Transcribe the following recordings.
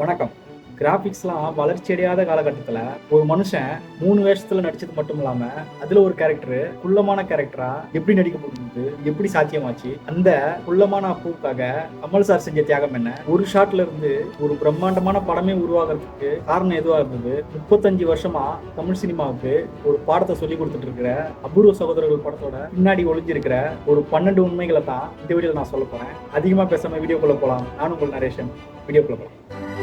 வணக்கம். கிராஃபிக்ஸ்லாம் வளர்ச்சி அடையாத காலகட்டத்தில் ஒரு மனுஷன் மூணு வேஷத்தில் நடிச்சது மட்டும் இல்லாமல் அதில் ஒரு கேரக்டர் குள்ளமான கேரக்டரா எப்படி நடிக்க முடியுது எப்படி சாத்தியமாச்சு அந்த குள்ளமான அப்புவுக்காக கமல் சார் செஞ்ச தியாகம் என்ன? ஒரு ஷாட்ல இருந்து ஒரு பிரம்மாண்டமான படமே உருவாகிறதுக்கு காரணம் எதுவாக இருந்தது? முப்பத்தஞ்சு வருஷமா தமிழ் சினிமாவுக்கு ஒரு பாடத்தை சொல்லி கொடுத்துட்டு இருக்கிற அபூர்வ சகோதரர்கள் படத்தோட பின்னாடி ஒளிஞ்சிருக்கிற ஒரு பன்னெண்டு உண்மைகளை தான் இந்த வீடியோவில் நான் சொல்ல போகிறேன் அதிகமாக பேசாமல் வீடியோக்குள்ளே போகலாம் நானும் உங்கள் நரேஷன் வீடியோக்குள்ளே போகலாம்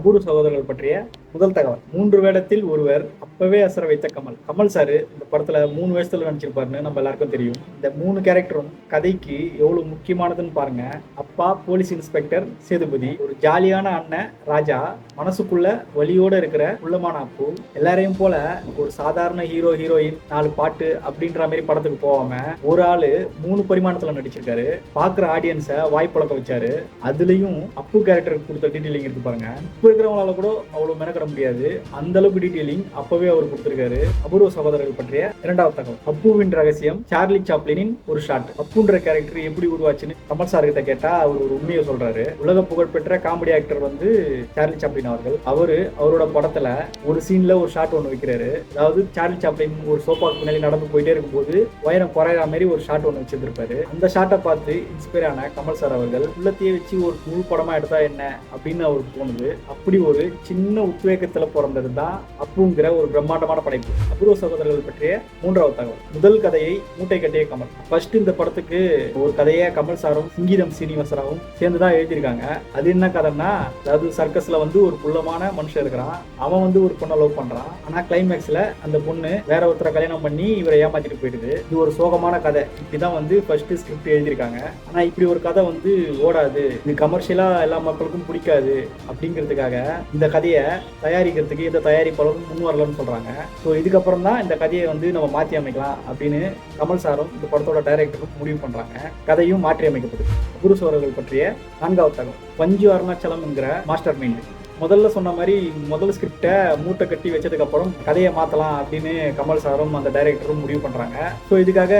அபூர்வ சகோதரர்கள் பற்றிய முதல் தகவல். மூன்று வேடத்தில் ஒருவர் அப்பவே அசர வைத்த கமல். கமல் சார் இந்த படத்துல மூணு வேஷத்துல நடிச்சிருப்பாருன்னு நம்ம எல்லாருக்கும் தெரியும். இந்த மூணு கேரக்டரும் கதைக்கு எவ்வளவு முக்கியமானதுன்னு பாருங்க. அப்பா போலீஸ் இன்ஸ்பெக்டர் சேதுபதி ஒரு ஜாலியான அண்ணன் ராஜா மனசுக்குள்ள வழியோட இருக்கிற உள்ளமான அப்பு எல்லாரையும் போல ஒரு சாதாரண ஹீரோ ஹீரோயின் நாலு பாட்டு அப்படின்ற மாதிரி படத்துக்கு போகாம ஒரு ஆளு மூணு பரிமாணத்துல நடிச்சிருக்காரு. பாக்குற ஆடியன்ஸை வாய்ப்புழக்க வச்சாரு. அதுலயும் அப்பு கேரக்டருக்கு கொடுத்த டீட்டெயிலிங் இருக்கு பாருங்க. இப்ப இருக்கிறவங்களால கூட அவ்வளவு மெனக்கட முடியாது. அந்த அளவுக்கு டீட்டெயிலிங் அப்பவே அவர் கொடுத்திருக்காரு. அபூர்வ சகோதரர்கள் பற்றிய இரண்டாவது தகவல். அப்புவின் ரகசியம் சார்லி சாப்ளினின் ஒரு ஷாட் அப்புன்ற கேரக்டர் எப்படி உருவாச்சுன்னு கமல் சார் கிட்ட கேட்டா அவர் ஒரு உண்மையை சொல்றாரு. உலக புகழ்பெற்ற காமெடி ஆக்டர் வந்து சார்லி சாப்ளின் அவர்கள். அவரு அவரோட படத்துல ஒரு சீன்ல ஒரு ஷாட் ஒன்று வைக்கிறாரு. அதாவது சார்லி சாப்ளின் ஒரு சோப்பாக்கு முன்னாடி நடந்து போயிட்டே இருக்கும்போது உயரம் குறையிற மாதிரி ஒரு ஷாட் ஒன்று வச்சிருந்திருப்பாரு. அந்த ஷாட்டை பார்த்து இன்ஸ்பயர் ஆன கமல் சார் அவர்கள் உள்ளத்தையே வச்சு ஒரு முழு படமா எடுத்தா என்ன? அப்படின்னு அவருக்கு தோணுது. அப்படி ஒரு சின்ன உத்வேகத்துல பிறந்தது தான் அப்புங்கிற ஒரு பிரம்மாண்டமான படைப்பு. அபூர்வ சகோதரர்கள் பற்றிய மூன்றாவது தகவல். முதல் கதையை மூட்டை கட்டிய கமல். ஃபர்ஸ்ட் இந்த படத்துக்கு ஒரு கதையை கமல் சாரும் சிங்கீதம் சீனிவாசராவும் சேர்ந்து தான் எழுதியிருக்காங்க. அது என்ன கதைன்னா அதாவது சர்க்கஸ்ல வந்து ஒரு புள்ளமான மனுஷன் இருக்கிறான். அவன் வந்து ஒரு பொண்ணை லவ் பண்றான். ஆனா கிளைமேக்ஸ்ல அந்த பொண்ணு வேற ஒருத்தரை கல்யாணம் பண்ணி இவரை ஏமாத்திட்டு போயிடுது. இது ஒரு சோகமான கதை. இப்படிதான் வந்து ஃபர்ஸ்ட் ஸ்கிரிப்ட் எழுதியிருக்காங்க. ஆனா இப்படி ஒரு கதை வந்து ஓடாது. இது கமர்ஷியலா எல்லா மக்களுக்கும் பிடிக்காது. அப்படிங்கிறதுக்காக இந்த கதையை தயாரிக்கிறதுக்கு இந்த தயாரிப்பாளரும் முன் வரலன்னு சொல்றாங்க. ஸோ இதுக்கப்புறம் தான் இந்த கதையை வந்து நம்ம மாற்றி அமைக்கலாம் அப்படின்னு கமல் சாரும் இந்த படத்தோட டைரக்டரும் முடிவு பண்றாங்க. கதையும் மாற்றி அமைக்கப்படுது குரு சோழர்கள் பற்றிய நான்காவது தகவல் பஞ்சு அருணாச்சலம் என்கிற மாஸ்டர் மைண்ட். முதல்ல சொன்ன மாதிரி முதல் ஸ்கிரிப்டை மூட்டை கட்டி வச்சதுக்கு அப்புறம் கதையை மாற்றலாம் அப்படின்னு கமல் சாரும் அந்த டைரக்டரும் முடிவு பண்ணுறாங்க ஸோ இதுக்காக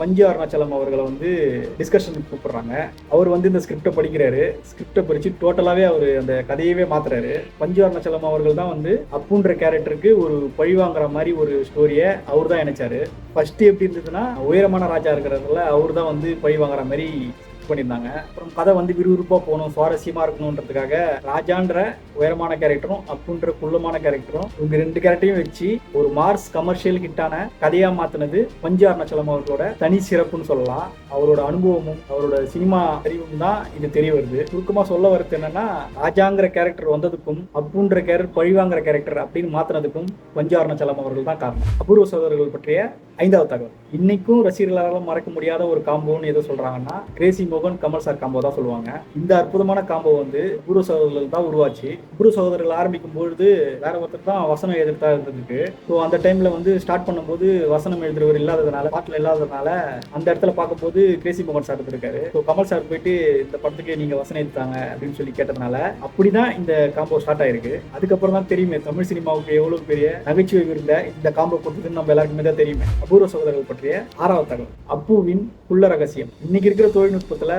பஞ்சு அருணாச்சலம் அவர்களை வந்து டிஸ்கஷனுக்கு கூப்பிடுறாங்க. அவர் வந்து இந்த ஸ்கிரிப்டை படிக்கிறாரு. ஸ்கிரிப்டை படித்து டோட்டலாகவே அவர் அந்த கதையவே மாத்துறாரு. பஞ்சு அருணாச்சலம் அவர்கள் தான் வந்து அப்புன்ற கேரக்டருக்கு ஒரு பழி வாங்குற மாதிரி ஒரு ஸ்டோரியை அவர் தான் இணைச்சாரு. ஃபர்ஸ்ட் எப்படி இருந்ததுன்னா உயரமான ராஜா இருக்கிறதுல அவர் தான் வந்து பழி வாங்குற மாதிரி பண்ணியிருந்தாங்க. அப்புறம் கதை வந்து விறுவிறுப்பாக போகணும் சுவாரஸ்யமாக இருக்கணுன்றதுக்காக ராஜான்ற உயரமான கேரக்டரும் அப்புன்ற குள்ளமான கேரக்டரும் இவங்க ரெண்டு கேரக்டரையும் வச்சு ஒரு மார்ஸ் கமர்ஷியல் ஹிட்டான கதையாக மாற்றினது பஞ்சு அருணாச்சலம் அவர்களோட தனி சிறப்புன்னு சொல்லலாம். அவரோட அனுபவமும் அவரோட சினிமா அறிவும் தான் இது தெரிய வருது. சுருக்கமாக சொல்ல வரது என்னன்னா ராஜாங்கிற கேரக்டர் வந்ததுக்கும் அப்புன்ற கேரக்டர் பழிவாங்கிற கேரக்டர் அப்படின்னு மாற்றினதுக்கும் பஞ்சு அருணாச்சலம் அவர்கள் தான் காரணம். அபூர்வ சகோதரர்கள் பற்றிய ஐந்தாவது தகவல். இன்னைக்கும் ரசிகர்களால் மறக்க முடியாத ஒரு காம்போன்னு எதை சொல்றாங்கன்னா கிரேசி மோகன் கமல் சார் காம்போ தான் சொல்லுவாங்க. இந்த அற்புதமான காம்போ வந்து குரு சகோதரர்கள் தான் உருவாச்சு. குரு சகோதரர்கள் ஆரம்பிக்கும் பொழுது வேற ஒருத்தர் தான் வசனம் எழுதுறதா இருந்ததுக்கு ஸோ அந்த டைம்ல வந்து ஸ்டார்ட் பண்ணும்போது வசனம் எழுதுறவர் இல்லாததுனால பாட்டில் இல்லாததுனால அந்த இடத்துல பார்க்கும்போது கிரேசி மோகன் சார் இருந்திருக்காரு. ஸோ கமல் சார் போயிட்டு இந்த படத்துக்கு நீங்க வசனம் எழுதிட்டாங்க அப்படின்னு சொல்லி கேட்டதுனால அப்படிதான் இந்த காம்போ ஸ்டார்ட் ஆயிருக்கு. அதுக்கப்புறம் தான் தெரியுமே தமிழ் சினிமாவுக்கு எவ்வளவு பெரிய நகைச்சுவை இருந்த இந்த காம்போ கொடுத்ததுன்னு நம்ம எல்லாருக்குமே தான் தெரியுமே. அபூர்வ சகோதரர்கள் பற்றிய ஆறாவது தகவல். அப்புவின் குள்ள ரகசியம். இன்னைக்கு இருக்கிற தொழில்நுட்பத்துல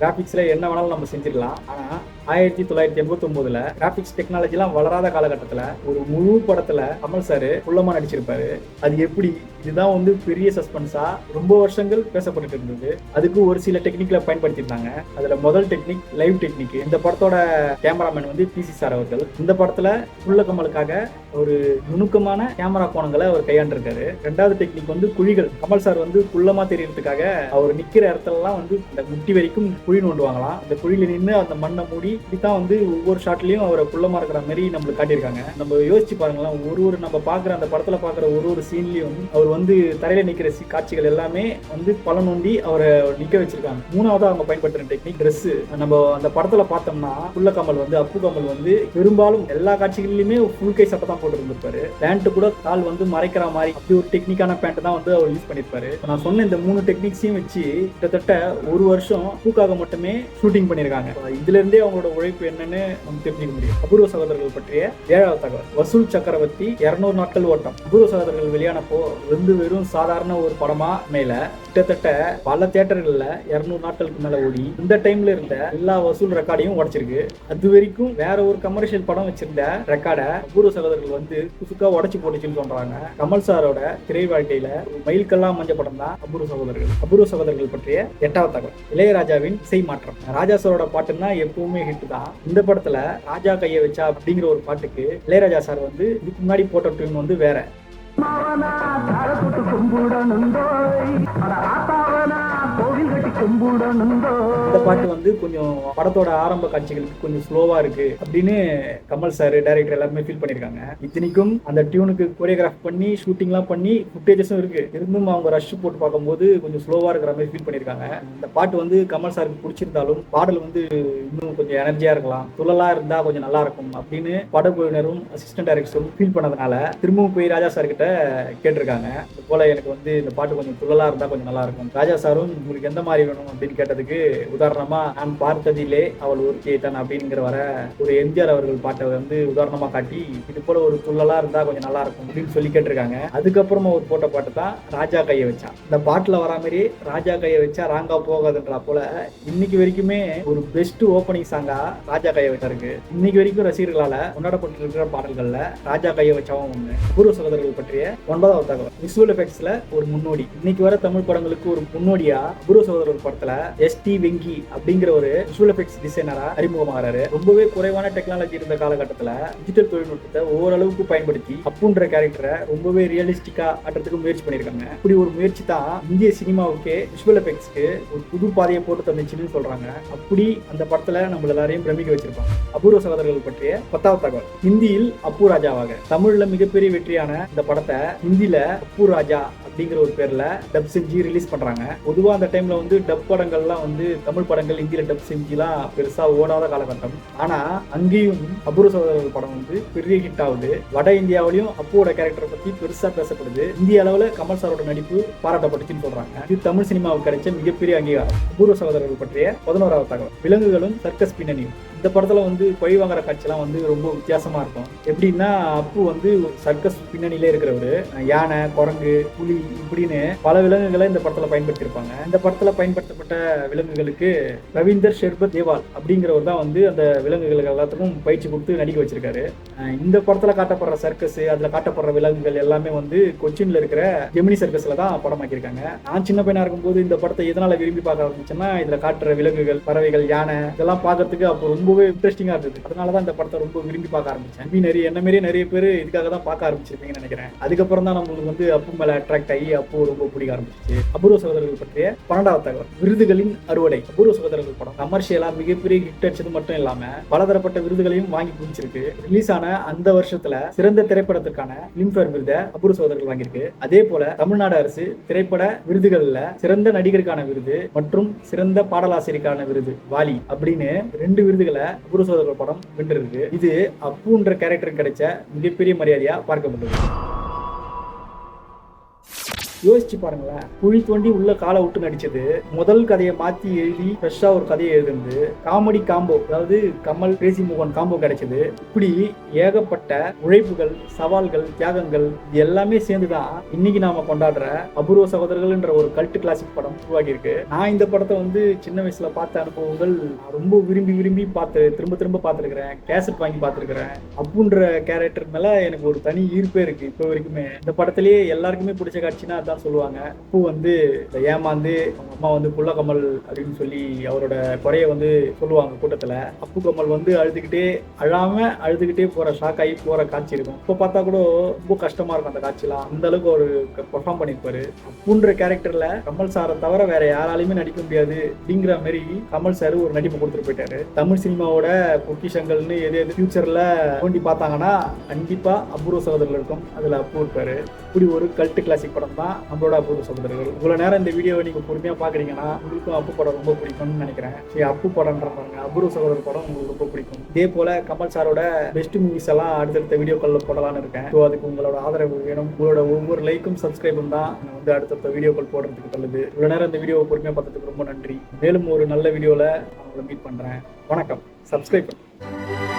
கிராபிக்ஸ்ல என்ன வேணாலும் நம்ம செஞ்சிடலாம். ஆனா ஆயிரத்தி தொள்ளாயிரத்தி எண்பத்தி ஒன்பதுல கிராபிக்ஸ் டெக்னாலஜிலாம் வளராத காலகட்டத்துல ஒரு முழு படத்துல கமல் சார் குள்ளமா நடிச்சிருப்பாரு. அது எப்படி? இதுதான் வந்து பெரிய சஸ்பென்ஸா ரொம்ப வருஷங்கள் பேசப்பட்டு இருந்தது. அதுக்கு ஒரு சில டெக்னிக்ல பயன்படுத்தியிருந்தாங்க. அதுல முதல் டெக்னிக் லைவ் டெக்னிக் இந்த படத்தோட கேமராமேன் வந்து பிசி சார் அவர்கள். இந்த படத்துல புள்ள கமலுக்காக ஒரு நுணுக்கமான கேமரா கோணங்களை அவர் கையாண்டிருக்காரு. ரெண்டாவது டெக்னிக் வந்து குழிகள். கமல் சார் வந்து குள்ளமா தெரியறதுக்காக அவர் நிக்கிற இடத்துலலாம் வந்து இந்த முட்டி வரைக்கும் குழி நோண்டுவாங்களாம். அந்த குழியில நின்று அந்த மண்ணை மூடி இப்படித்தான் வந்து ஒவ்வொரு ஷாட்லயும் அவரை குள்ளமா இருக்கிற மாதிரி நம்மளுக்கு காட்டியிருக்காங்க. நம்ம யோசிச்சு பாருங்களேன் ஒரு ஒரு நம்ம பாக்குற அந்த படத்துல பாக்குற ஒரு ஒரு சீன்லயும் அவர் வந்து தரையில நிக்கிற காட்சிகள் எல்லாமே வந்து பல நோண்டி அவரை நிக்க வச்சிருக்காங்க. மூணாவது அவங்க பயன்படுத்துற டெக்னிக் ட்ரெஸ் நம்ம அந்த படத்துல பார்த்தோம்னா புள்ள கமல் வந்து அப்பு கமல் வந்து பெரும்பாலும் எல்லா காட்சிகளிலுமே ஃபுல் கை சட்டை தான் போட்டு இருந்திருப்பாரு பேண்ட் கூட கால் வந்து மறைக்கிற மாதிரி அப்படி ஒரு டெக்னிக்கான பேண்ட் தான் வந்து அவர் யூஸ் பண்ணிருப்பாரு நான் சொன்ன இந்த மூணு டெக்னிக்ஸையும் வச்சு கிட்டத்தட்ட ஒரு வருஷம் பூக்காக மட்டுமே ஷூட்டிங் பண்ணியிருக்காங்க. இதுல இருந்தே அவங்களோட உழைப்பு என்னன்னு நம்ம தெரிஞ்சுக்க முடியும். அபூர்வ சகோதரர்கள் பற்றிய ஏழாவது தகவல். வசூல் சக்கரவர்த்தி இரநூறு நாட்கள் ஓட்டம். அபூர்வ சகோதரர்கள் வெளியானப்போ வந்து வெறும் சாதாரண ஒரு படமா மேல கிட்டத்தட்ட பல தியேட்டர்கள்ல இரநூறு நாட்களுக்கு மேல ஓடி இந்த டைம்ல இருந்த எல்லா வசூல் ரெக்கார்டையும் உடைச்சிருக்கு. அது வரைக்கும் வேற ஒரு கமர்ஷியல் படம் வச்சிருந்த ரெக்கார்டை அபூர்வ சகோதரர்கள் வந்து குசுக்கா உடச்சு போட்டுச்சுன்னு சொல்றாங்க. கமல் சாரோட திரை வாழ்க்கையில ஒரு மஞ்ச படம் தான் அபூர்வ சகோதரர்கள். அபூர்வ சகோதரர்கள் பற்றிய எட்டாவது தகவல். இளையராஜாவின் இசை மாற்றம். ராஜா சாரோட பாட்டுன்னா எப்பவுமே ஹிட் தான் இந்த படத்துல ராஜா கைய வச்சா அப்படிங்கிற ஒரு பாட்டுக்கு இளையராஜா சார் வந்து இதுக்கு முன்னாடி போட்ட டியூன் வந்து வேற. கோவில் கட்டி இந்த பாட்டு வந்து கொஞ்சம் படத்தோட ஆரம்ப காட்சிகளுக்கு கொஞ்சம் ஸ்லோவா இருக்கு அப்படின்னு கமல் சார் டைரக்டர் எல்லாருமே ஃபீல் பண்ணிருக்காங்க. இத்தனைக்கும் அந்த டியூனுக்கு கோரியோகிராஃப் பண்ணி ஷூட்டிங்லாம் பண்ணி ஃபுட்டேஜஸும் இருக்கு. இருந்தும் அவங்க ரஷ் போட்டு பார்க்கும்போது கொஞ்சம் ஸ்லோவா இருக்கிற மாதிரி ஃபீல் பண்ணிருக்காங்க. இந்த பாட்டு வந்து கமல் சாருக்கு பிடிச்சிருந்தாலும் பாடல் வந்து இன்னும் கொஞ்சம் எனர்ஜியா இருக்கலாம். துள்ளலா இருந்தா கொஞ்சம் நல்லா இருக்கும் அப்படின்னு படக்குழுவினரும் அசிஸ்டன்ட் டைரக்டரும் ஃபீல் பண்ணதுனால திரும்பவும் போய் ராஜா சார் கிட்ட கேட்டிருக்காங்க. இது போல எனக்கு வந்து இந்த பாட்டு கொஞ்சம் துள்ளலா இருந்தா கொஞ்சம் நல்லா இருக்கும். ராஜா சாரும் உங்களுக்கு எந்த மாதிரி வேணும் அப்படின்னு கேட்டதுக்கு உதாரணமா நான் பார்த்ததிலே அவள் ஒரு கேட்டான் அப்படிங்கிற வர ஒரு எம்ஜிஆர் அவர்கள் பாட்டை வந்து உதாரணமா காட்டி இது போல ஒரு துள்ளலா இருந்தா கொஞ்சம் நல்லா இருக்கும் அப்படின்னு சொல்லி கேட்டிருக்காங்க. அதுக்கப்புறமா ஒரு போட்ட பாட்டு தான் ராஜா கையை வச்சா. இந்த பாட்டுல வரா மாதிரி ராஜா கையை வச்சா ராங்கா போகாதுன்றா போல இன்னைக்கு வரைக்குமே ஒரு பெஸ்ட் ஓப்பனிங் சாங்கா ராஜா கையை வச்சிருக்கு இன்னைக்கு வரைக்கும் ரசிகர்களால கொண்டாடப்பட்டு இருக்கிற பாடல்கள்ல ராஜா கையை வச்சாவும் ஒண்ணு. பூர்வ சகோதரர்கள் பற்றிய ஒன்பதாவது தகவல். விசுவல் எஃபெக்ட்ஸ்ல ஒரு முன்னோடி. இன்னைக்கு வர தமிழ் படங்களுக்கு ஒரு முன்னோடியா பூர்வ சகோதரர்கள் படத்துல எஸ் டி வெங்கி அப்படிங்கிற ஒரு விஷுவல் எஃபெக்ட்ஸ் டிசைனரா அறிமுகமாகறாரு. ரொம்பவே குறைவான டெக்னாலஜி இருந்த காலகட்டத்துல டிஜிட்டல் தொழில்நுட்பத்தை ஓரளவுக்கு பயன்படுத்தி அப்புன்ற கேரக்டரை ரொம்பவே ரியலிஸ்டிக்கா ஆட்டுறதுக்கு முயற்சி பண்ணிருக்காங்க இப்படி ஒரு முயற்சி தான் இந்திய சினிமாவுக்கே விஷுவல் எஃபெக்ட்ஸ்க்கு ஒரு புது பாதையை போட்டு தந்துச்சுன்னு சொல்றாங்க. அப்படி அந்த படத்துல நம்ம எல்லாரையும் பிரமிக்க வச்சிருப்பாங்க. அபூர்வ சகோதரர்கள் பற்றிய பத்தாவது தகவல். ஹிந்தியில் அப்பு ராஜாவாக தமிழ்ல மிகப்பெரிய வெற்றியான இந்த படத்தை ஹிந்தியில அப்பு ராஜா அப்படிங்கிற ஒரு பேர்ல டப் செஞ்சு ரிலீஸ் பண்றாங்க. பொதுவா அந்த டைம்ல வந்து டப் படங்கள்லாம் வந்து தமிழ் படங்கள் இந்தியில் டப் செஞ்சுலாம் பெருசா ஓடாத காலகட்டம். ஆனா அங்கேயும் அபூர்வ சகோதரர்கள் படம் வந்து பெரிய ஹிட் ஆகுது. வட இந்தியாவிலையும் அப்புவோட கேரக்டரை பத்தி பெருசா பேசப்படுது. இந்திய அளவுல கமல் சாரோட நடிப்பு பாராட்டப்பட்டுச்சுன்னு சொல்றாங்க. இது தமிழ் சினிமாவுக்கு கிடைச்ச மிகப்பெரிய அங்கீகாரம். அபூர்வ சகோதரர்கள் பற்றிய பதினோராவது தகவல். விலங்குகளும் சர்க்கஸ் பின்னணியும். இந்த படத்துல வந்து பழி வாங்குற காட்சிலாம் வந்து ரொம்ப வித்தியாசமா இருக்கும். எப்படின்னா அப்பு வந்து சர்க்கஸ் பின்னணியிலே இருக்கிறவர். யானை குரங்கு புலி இப்படின்னு பல விலங்குகளை இந்த படத்துல பயன்படுத்தியிருப்பாங்க. இந்த படத்துல பயன்படுத்தப்பட்ட விலங்குகளுக்கு ரவீந்தர் ஷெர்பத் தேவால் அப்படிங்கிறவர் தான் வந்து அந்த விலங்குகளுக்கு எல்லாத்துக்கும் பயிற்சி கொடுத்து நடிக்க வச்சிருக்காரு. இந்த படத்துல காட்டப்படுற சர்க்கஸ் அதுல காட்டப்படுற விலங்குகள் எல்லாமே வந்து கொச்சின்ல இருக்கிற ஜெமினி சர்க்கஸ்ல தான் படமாக்கியிருக்காங்க. நான் சின்ன பையனா இருக்கும்போது இந்த படத்தை எதனால விரும்பி பார்க்க ஆரம்பிச்சேன்னா இதுல காட்டுற விலங்குகள் பறவைகள் யானை இதெல்லாம் பார்க்கறதுக்கு அப்போ ரொம்பவே இன்ட்ரெஸ்டிங்காக இருந்தது. அதனால தான் இந்த படத்தை ரொம்ப விரும்பி பார்க்க ஆரம்பிச்சேன். இப்படி நிறைய என்ன மாரியே நிறைய பேர் இதுக்காக தான் பார்க்க ஆரம்பிச்சிருப்பீங்கன்னு நினைக்கிறேன். அதுக்கப்புறம் தான் நம்மளுக்கு வந்து அப்பு மேலே அட்ராக்ட் ஆகி அப்போ ரொம்ப பிடிக்க ஆரம்பிச்சிச்சு. அபூர்வ சகோதரர்கள் பற்றிய பன்னெண்டாவது தகவல் விருதுகளின் அறுவடை. அபூர்வ சகோதரர்கள் படம். கமர்ஷியலா மிகப்பெரிய ஹிட் அடிச்சது மட்டும் இல்லாமல் பலதரப்பட்ட விருதுகளையும் வாங்கி குவிச்சிருக்கு. ரிலீஸ் ஆன அந்த வருஷத்துல சிறந்த திரைப்படத்திற்கான பிலிம்பேர் விருதை அபூர்வ சகோதரர்கள் வாங்கியிருக்கு. அதே போல தமிழ்நாடு அரசு திரைப்பட விருதுகள்ல சிறந்த நடிகருக்கான விருது மற்றும் சிறந்த பாடலாசிரியருக்கான விருது வாலி அப்படின்னு ரெண்டு விருதுகளை அபூர்வ சோதர்கள் படம் வென்றிருக்கு. இது அப்புன்ற கேரக்டர் கிடைச்ச மிகப்பெரிய மரியாதையா முடியும் யோசிச்சு பாருங்களேன். குழி தோண்டி உள்ள காலை விட்டு நடிச்சது. முதல் கதையை மாத்தி எழுதி ஃப்ரெஷ்ஷா ஒரு கதையை எழுதுனது. காமெடி காம்போ அதாவது கமல் கிரேசி மோகன் காம்போ கிடைச்சது. இப்படி ஏகப்பட்ட உழைப்புகள் சவால்கள் தியாகங்கள் இது எல்லாமே சேர்ந்துதான் இன்னைக்கு நாம கொண்டாடுற அபூர்வ சகோதரர்கள்ன்ற ஒரு கல்ட் கிளாசிக் படம் உருவாகி இருக்கு நான் இந்த படத்தை வந்து சின்ன வயசுல பார்த்த அனுபவங்கள் ரொம்ப விரும்பி விரும்பி பார்த்து திரும்ப திரும்ப பார்த்துருக்கிறேன். கேசட் வாங்கி பார்த்துருக்கிறேன். அப்புன்ற கேரக்டர் மேல எனக்கு ஒரு தனி ஈர்ப்பே இருக்கு இப்போ வரைக்குமே. இந்த படத்திலேயே எல்லாருக்குமே பிடிச்ச காட்சினா தான் சொல்லுவாங்க. பூ வந்து இந்த ஏமாந்து அவங்க அம்மா வந்து புள்ள கமல் அப்படின்னு சொல்லி அவரோட குறைய வந்து சொல்லுவாங்க கூட்டத்துல. அப்பு கமல் வந்து அழுதுகிட்டே அழாம அழுதுகிட்டே போற ஷாக் ஆகி போற காட்சி இருக்கும். இப்போ பார்த்தா கூட ரொம்ப கஷ்டமா இருக்கும் அந்த காட்சிலாம். அந்த அளவுக்கு ஒரு பெர்ஃபார்ம் பண்ணியிருப்பாரு. அப்புன்ற கேரக்டர்ல கமல் சாரை தவிர வேற யாராலையுமே நடிக்க முடியாது அப்படிங்கிற மாதிரி கமல் சார் ஒரு நடிப்பு கொடுத்துட்டு போயிட்டாரு. தமிழ் சினிமாவோட பொக்கிஷங்கள்னு எது எது ஃபியூச்சர்ல தோண்டி பார்த்தாங்கன்னா கண்டிப்பா அபூர்வ சகோதரர்கள் இருக்கும். அதுல அப்பு இருப்பாரு இப்படி ஒரு கல்ட் கிளாசிக் படம் தான் நம்மளோட அபூர்வ சகோதரர்கள். இவ்வளோ நேரம் இந்த வீடியோவை நீங்கள் பொறுமையாக பார்க்குறீங்கன்னா உங்களுக்கும் அப்பு படம் ரொம்ப பிடிக்கும்னு நினைக்கிறேன். சரி அப்பு படம்ன்ற பாருங்க. அபூர்வ சகோதரர் படம் உங்களுக்கு ரொம்ப பிடிக்கும். இதே போல கமல் சாரோட பெஸ்ட் மூவிஸ் எல்லாம் அடுத்தடுத்த வீடியோக்களில் போடலான்னு இருக்கேன். ஸோ அதுக்கு உங்களோட ஆதரவு வேணும். உங்களோட ஒவ்வொரு லைக்கும் சப்ஸ்கிரைபும் தான் நான் வந்து அடுத்தடுத்த வீடியோக்கள் போடுறதுக்கு தள்ளுது. இவ்வளோ நேரம் இந்த வீடியோவை பொறுமையாக பார்த்ததுக்கு ரொம்ப நன்றி. மேலும் ஒரு நல்ல வீடியோவில் நான் உங்களை மீட் பண்ணுறேன் வணக்கம். சப்ஸ்கிரைப் பண்ணுங்க.